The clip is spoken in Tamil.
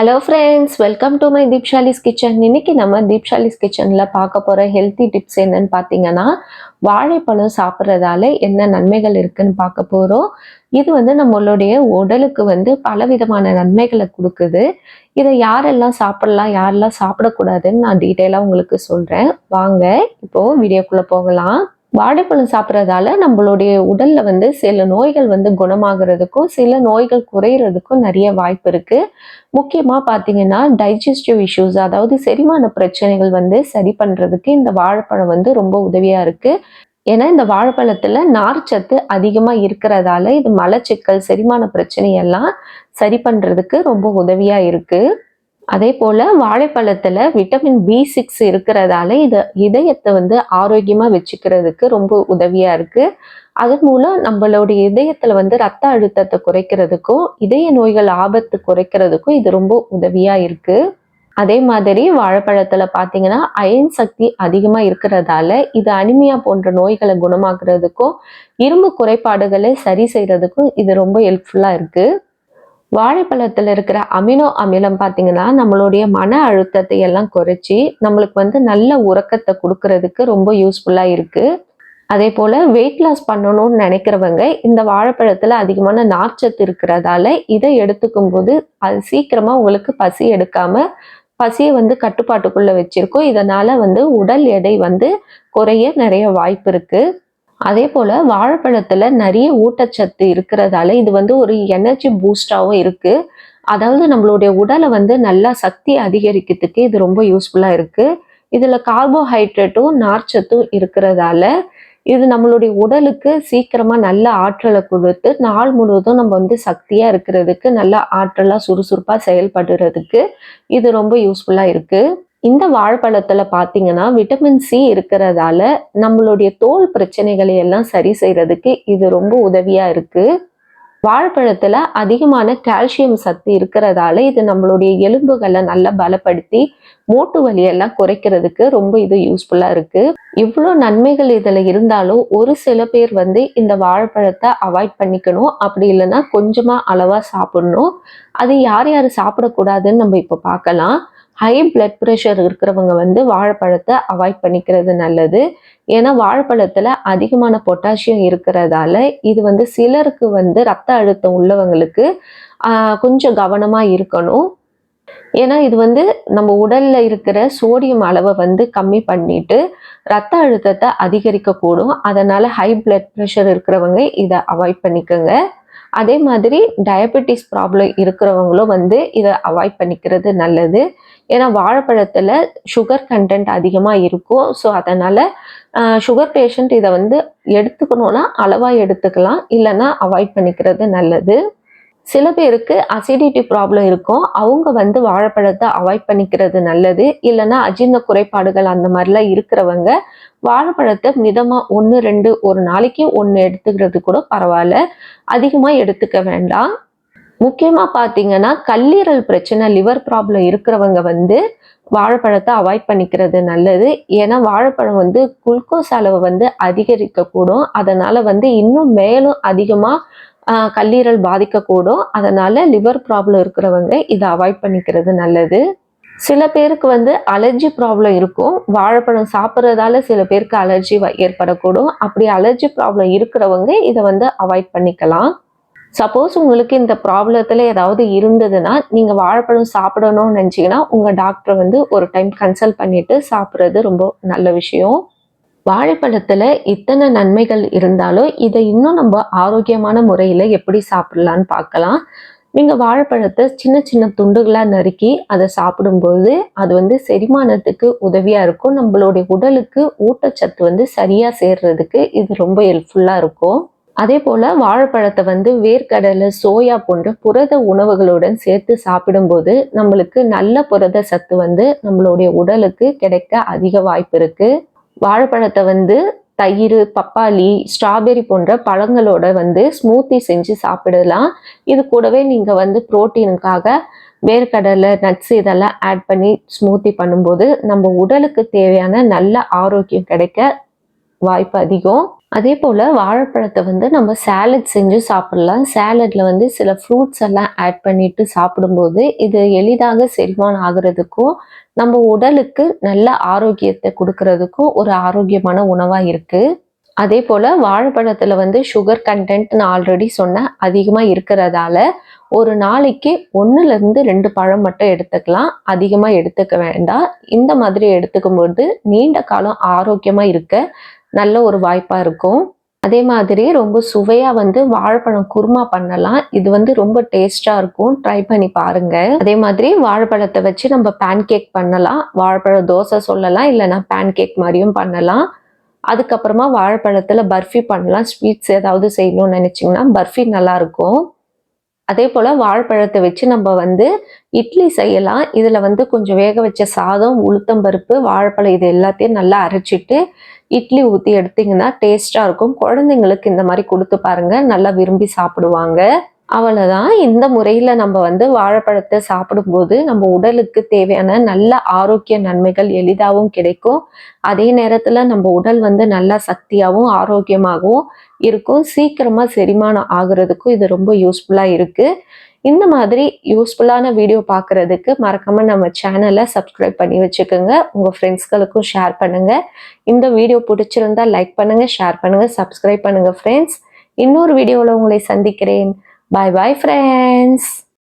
Hello friends welcome to my Deepshali's kitchen இன்னைக்கு நம்ம தீப்ஷாலிஸ் கிச்சனில் பார்க்க போகிற ஹெல்த்தி டிப்ஸ் என்னன்னு பார்த்தீங்கன்னா வாழைப்பழம் சாப்பிட்றதால என்ன நன்மைகள் இருக்குன்னு பார்க்க போகிறோம் இது வந்து நம்மளுடைய உடலுக்கு வந்து பலவிதமான நன்மைகளை கொடுக்குது. இதை யாரெல்லாம் சாப்பிடலாம் யாரெல்லாம் சாப்பிடக்கூடாதுன்னு நான் டீட்டெயிலாக உங்களுக்கு சொல்கிறேன் வாங்க இப்போது வீடியோக்குள்ளே போகலாம். வாழைப்பழம் சாப்பிட்றதால நம்மளுடைய உடலில் வந்து சில நோய்கள் வந்து குணமாகிறதுக்கும் சில நோய்கள் குறையிறதுக்கும் நிறைய வாய்ப்பு இருக்குது முக்கியமாக பார்த்தீங்கன்னா டைஜஸ்டிவ் இஷ்யூஸ் அதாவது செரிமான பிரச்சனைகள் வந்து சரி பண்ணுறதுக்கு இந்த வாழைப்பழம் வந்து ரொம்ப உதவியாக இருக்குது ஏன்னா இந்த வாழைப்பழத்தில் நார்ச்சத்து அதிகமாக இருக்கிறதால இது மலச்சிக்கல் செரிமான பிரச்சனையெல்லாம் சரி பண்ணுறதுக்கு ரொம்ப உதவியாக இருக்குது அதே போல வாழைப்பழத்துல விட்டமின் பி சிக்ஸ் இருக்கிறதால இது இதயத்தை வந்து ஆரோக்கியமா வச்சுக்கிறதுக்கு ரொம்ப உதவியா இருக்கு. அதன் மூலம் நம்மளுடைய இதயத்துல வந்து ரத்த அழுத்தத்தை குறைக்கிறதுக்கும் இதய நோய்கள் ஆபத்து குறைக்கிறதுக்கும் இது ரொம்ப உதவியா இருக்கு. அதே மாதிரி வாழைப்பழத்துல பாத்தீங்கன்னா அயன் சக்தி அதிகமா இருக்கிறதால இது அனிமியா போன்ற நோய்களை குணமாக்குறதுக்கும் இரும்பு குறைபாடுகளை சரி செய்யறதுக்கும் இது ரொம்ப ஹெல்ப்ஃபுல்லா இருக்கு. வாழைப்பழத்தில் இருக்கிற அமினோ அமிலம் பார்த்தீங்கன்னா நம்மளுடைய மன அழுத்தத்தை எல்லாம் குறைச்சி நம்மளுக்கு வந்து நல்ல உறக்கத்தை கொடுக்கறதுக்கு ரொம்ப யூஸ்ஃபுல்லாக இருக்குது அதே போல் வெயிட் லாஸ் பண்ணணும்னு நினைக்கிறவங்க இந்த வாழைப்பழத்தில் அதிகமான நார்ச்சத்து இருக்கிறதால இதை எடுத்துக்கும் போது அது சீக்கிரமாக உங்களுக்கு பசி எடுக்காமல் பசியை வந்து கட்டுப்பாட்டுக்குள்ளே வச்சுருக்கோம். இதனால் வந்து உடல் எடை வந்து குறைய நிறைய வாய்ப்பு இருக்குது அதே போல் வாழைப்பழத்தில் நிறைய ஊட்டச்சத்து இருக்கிறதால இது வந்து ஒரு எனர்ஜி பூஸ்டாகவும் இருக்குது அதாவது நம்மளுடைய உடலை வந்து நல்லா சக்தி அதிகரிக்கிறதுக்கு இது ரொம்ப யூஸ்ஃபுல்லாக இருக்குது இதில் கார்போஹைட்ரேட்டும் நார்ச்சத்தும் இருக்கிறதால இது நம்மளுடைய உடலுக்கு சீக்கிரமாக நல்ல ஆற்றலை கொடுத்து நாள் முழுவதும் நம்ம வந்து சக்தியாக இருக்கிறதுக்கு நல்ல ஆற்றலாக சுறுசுறுப்பாக செயல்படுறதுக்கு இது ரொம்ப யூஸ்ஃபுல்லாக இருக்குது இந்த வாழைப்பழத்துல பாத்தீங்கன்னா விட்டமின் சி இருக்கிறதால நம்மளுடைய தோல் பிரச்சனைகளை எல்லாம் சரி செய்யறதுக்கு இது ரொம்ப உதவியா இருக்கு. வாழைப்பழத்துல அதிகமான கால்சியம் சத்து இருக்கிறதால இது நம்மளுடைய எலும்புகளை நல்லா பலப்படுத்தி மூட்டு வலியெல்லாம் குறைக்கிறதுக்கு ரொம்ப இது யூஸ்ஃபுல்லா இருக்கு. இவ்வளோ நன்மைகள் இதுல இருந்தாலும் ஒரு சில பேர் வந்து இந்த வாழைப்பழத்தை அவாய்ட் பண்ணிக்கணும். அப்படி இல்லைன்னா கொஞ்சமா அளவா சாப்பிடணும். அது யார் யார் சாப்பிடக்கூடாதுன்னு நம்ம இப்போ பார்க்கலாம். ஹை பிளட் ப்ரெஷர் இருக்கிறவங்க வந்து வாழைப்பழத்தை அவாய்ட் பண்ணிக்கிறது நல்லது. ஏன்னா வாழைப்பழத்தில் அதிகமான பொட்டாசியம் இருக்கிறதால இது வந்து சிலருக்கு வந்து ரத்த அழுத்தம் உள்ளவங்களுக்கு கொஞ்சம் கவனமாக இருக்கணும். ஏன்னா இது வந்து நம்ம உடல்ல இருக்கிற சோடியம் அளவை வந்து கம்மி பண்ணிட்டு ரத்த அழுத்தத்தை அதிகரிக்கக்கூடும். அதனால ஹை பிளட் ப்ரெஷர் இருக்கிறவங்க இதை அவாய்ட் பண்ணிக்கோங்க. அதே மாதிரி டயபெட்டிஸ் ப்ராப்ளம் இருக்கிறவங்களும் வந்து இதை அவாய்ட் பண்ணிக்கிறது நல்லது. ஏன்னா வாழைப்பழத்தில் சுகர் கண்டென்ட் அதிகமாக இருக்கும். ஸோ அதனால் சுகர் பேஷண்ட் இதை வந்து எடுத்துக்கணுன்னா அளவாக எடுத்துக்கலாம். இல்லைன்னா அவாய்ட் பண்ணிக்கிறது நல்லது. சில பேருக்கு அசிடிட்டி ப்ராப்ளம் இருக்கும். அவங்க வந்து வாழைப்பழத்தை அவாய்ட் பண்ணிக்கிறது நல்லது. இல்லைன்னா அஜீர்ண குறைபாடுகள் அந்த மாதிரிலாம் இருக்கிறவங்க வாழைப்பழத்தை மிதமாக ஒன்று ரெண்டு ஒரு நாளைக்கு ஒன்று எடுத்துக்கிறது கூட பரவாயில்ல. அதிகமாக எடுத்துக்க வேண்டாம். முக்கியமாக பார்த்தீங்கன்னா கல்லீரல் பிரச்சனை லிவர் ப்ராப்ளம் இருக்கிறவங்க வந்து வாழைப்பழத்தை அவாய்ட் பண்ணிக்கிறது நல்லது. ஏன்னா வாழைப்பழம் வந்து குளுக்கோஸ் அளவு வந்து அதிகரிக்கக்கூடும். அதனால் வந்து இன்னும் மேலும் அதிகமாக கல்லீரல் பாதிக்கக்கூடும். அதனால் லிவர் ப்ராப்ளம் இருக்கிறவங்க இதை அவாய்ட் பண்ணிக்கிறது நல்லது. சில பேருக்கு வந்து அலர்ஜி ப்ராப்ளம் இருக்கும். வாழைப்பழம் சாப்பிட்றதால சில பேருக்கு அலர்ஜி ஏற்படக்கூடும். அப்படி அலர்ஜி ப்ராப்ளம் இருக்கிறவங்க இதை வந்து அவாய்ட் பண்ணிக்கலாம். சப்போஸ் உங்களுக்கு இந்த ப்ராப்ளத்தில் ஏதாவது இருந்ததுன்னா நீங்கள் வாழைப்பழம் சாப்பிடணும்னு நினச்சிங்கன்னா உங்கள் டாக்டரை வந்து ஒரு டைம் கன்சல்ட் பண்ணிவிட்டு சாப்பிட்றது ரொம்ப நல்ல விஷயம். வாழைப்பழத்தில் இத்தனை நன்மைகள் இருந்தாலும் இதை இன்னும் நம்ம ஆரோக்கியமான முறையில் எப்படி சாப்பிடலான்னு பார்க்கலாம். நீங்கள் வாழைப்பழத்தை சின்ன சின்ன துண்டுகளாக நறுக்கி அதை சாப்பிடும்போது அது வந்து செரிமானத்துக்கு உதவியாக இருக்கும். நம்மளுடைய உடலுக்கு ஊட்டச்சத்து வந்து சரியாக சேர்றதுக்கு இது ரொம்ப ஹெல்ப்ஃபுல்லாக இருக்கும். அதே போல் வாழைப்பழத்தை வந்து வேர்க்கடலை சோயா போன்ற புரத உணவுகளுடன் சேர்த்து சாப்பிடும்போது நம்மளுக்கு நல்ல புரத சத்து வந்து நம்மளுடைய உடலுக்கு கிடைக்க அதிக வாய்ப்பு இருக்குது வாழைப்பழத்தை வந்து தயிர் பப்பாளி ஸ்ட்ராபெரி போன்ற பழங்களோட வந்து ஸ்மூத்தி செஞ்சு சாப்பிடலாம். இது கூடவே நீங்கள் வந்து ப்ரோட்டீனுக்காக வேர்க்கடலை நட்ஸ் இதெல்லாம் ஆட் பண்ணி ஸ்மூத்தி பண்ணும்போது நம்ம உடலுக்கு தேவையான நல்ல ஆரோக்கியம் கிடைக்க வாய்ப்பு அதிகம். அதே போல் வாழைப்பழத்தை வந்து நம்ம சேலட் செஞ்சு சாப்பிடலாம். சேலட்ல வந்து சில ஃப்ரூட்ஸ் எல்லாம் ஆட் பண்ணிட்டு சாப்பிடும்போது இது எளிதாக செல்வான் ஆகிறதுக்கும் நம்ம உடலுக்கு நல்ல ஆரோக்கியத்தை கொடுக்கறதுக்கும் ஒரு ஆரோக்கியமான உணவாக இருக்குது அதே போல் வாழைப்பழத்தில் வந்து சுகர் கண்டென்ட் நான் ஆல்ரெடி சொன்னேன் அதிகமாக இருக்கிறதால ஒரு நாளைக்கு ஒன்றுலேருந்து ரெண்டு பழம் மட்டும் எடுத்துக்கலாம். அதிகமாக எடுத்துக்க வேண்டாம். இந்த மாதிரி எடுத்துக்கும்போது நீண்ட காலம் ஆரோக்கியமாக இருக்க நல்ல ஒரு வாய்ப்பாக இருக்கும். அதே மாதிரி ரொம்ப சுவையாக வந்து வாழைப்பழம் குருமா பண்ணலாம். இது வந்து ரொம்ப டேஸ்டாக இருக்கும். ட்ரை பண்ணி பாருங்க. அதே மாதிரி வாழைப்பழத்தை வச்சு நம்ம பேன் கேக் பண்ணலாம். வாழைப்பழ தோசை சொல்லலாம். இல்லைனா பேன் கேக் மாதிரியும் பண்ணலாம். அதுக்கப்புறமா வாழைப்பழத்தில் பர்ஃபி பண்ணலாம். ஸ்வீட்ஸ் ஏதாவது செய்யணும்னு நினச்சிங்கன்னா பர்ஃபி நல்லாயிருக்கும் அதே போல் வாழைப்பழத்தை வச்சு நம்ம வந்து இட்லி செய்யலாம். இதில் வந்து கொஞ்சம் வேக வச்ச சாதம் உளுத்தம்பருப்பு வாழைப்பழம் இது எல்லாத்தையும் நல்லா அரைச்சிட்டு இட்லி ஊற்றி எடுத்திங்கன்னா டேஸ்ட்டாக இருக்கும். குழந்தைங்களுக்கு இந்த மாதிரி கொடுத்து பாருங்கள் நல்லா விரும்பி சாப்பிடுவாங்க. அவ்வளோதான் இந்த முறையில் நம்ம வந்து வாழைப்பழத்தை சாப்பிடும்போது நம்ம உடலுக்கு தேவையான நல்ல ஆரோக்கிய நன்மைகள் எளிதாகவும் கிடைக்கும். அதே நேரத்தில் நம்ம உடல் வந்து நல்லா சக்தியாகவும் ஆரோக்கியமாகவும் இருக்கும். சீக்கிரமாக செரிமானம் ஆகுறதுக்கும் இது ரொம்ப யூஸ்ஃபுல்லாக இருக்குது இந்த மாதிரி யூஸ்ஃபுல்லான வீடியோ பார்க்குறதுக்கு மறக்காமல் நம்ம சேனலை சப்ஸ்கிரைப் பண்ணி வச்சுக்கோங்க. உங்கள் ஃப்ரெண்ட்ஸ்களுக்கும் ஷேர் பண்ணுங்கள் இந்த வீடியோ பிடிச்சிருந்தா லைக் பண்ணுங்கள் ஷேர் பண்ணுங்கள் சப்ஸ்கிரைப் பண்ணுங்கள் ஃப்ரெண்ட்ஸ் இன்னொரு வீடியோவில் உங்களை சந்திக்கிறேன். Bye bye, friends.